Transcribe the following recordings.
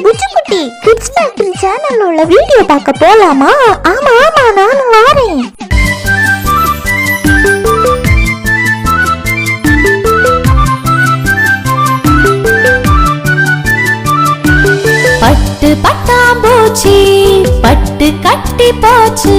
புச்சு குட்டி kids factory சேனல்ல உள்ள வீடியோ பார்க்க போலாமா? ஆமா ஆமா நானும் வாரேன். பட்டு பட்டாம்பூச்சி பட்டு கட்டி போச்சு.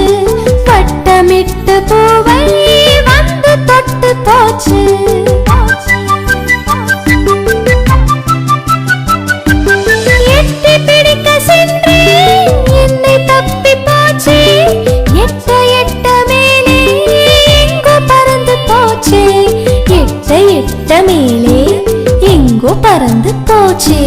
விட்ட மேலே எங்கோ பறந்து போச்சு.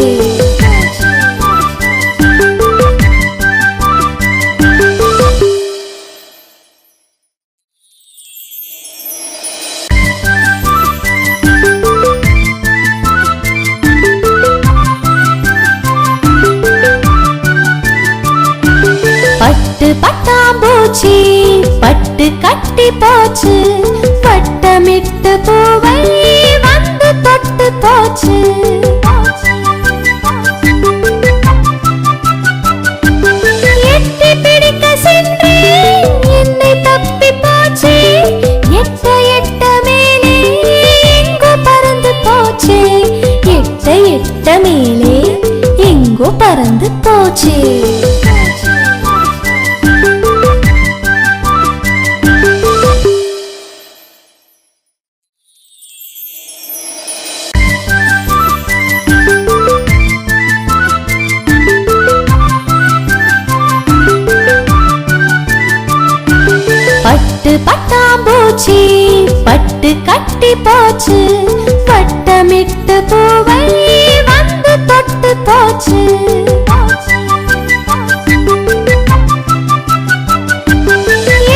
பட்டு பட்டாம்பூச்சி பட்டு கட்டி போச்சு. மேலே எங்கோ பறந்து போச்சு. பட்டு பட்டாம்பூச்சி பட்டு கட்டி போச்சு. பட்டமிட்டு பூவை தொட்டு போச்சு.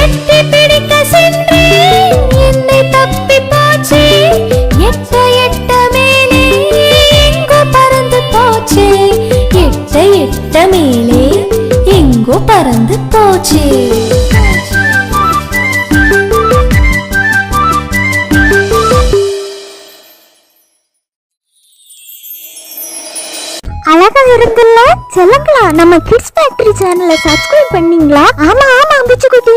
எட்டி பிடிக்க சென்றேன் என்னை தப்பி போச்சு. எட்ட எட்ட மேலே எங்கோ பறந்து போச்சு. எட்ட எட்ட மேலே எங்கோ பறந்து போச்சு. அழகா இருக்குல்ல? சொல்லுங்களா நம்ம கிட்ஸ் ஃபேக்டரி சேனலை சப்ஸ்கிரைப் பண்ணீங்களா? ஆமா ஆமா அம்பிச்சு குட்டி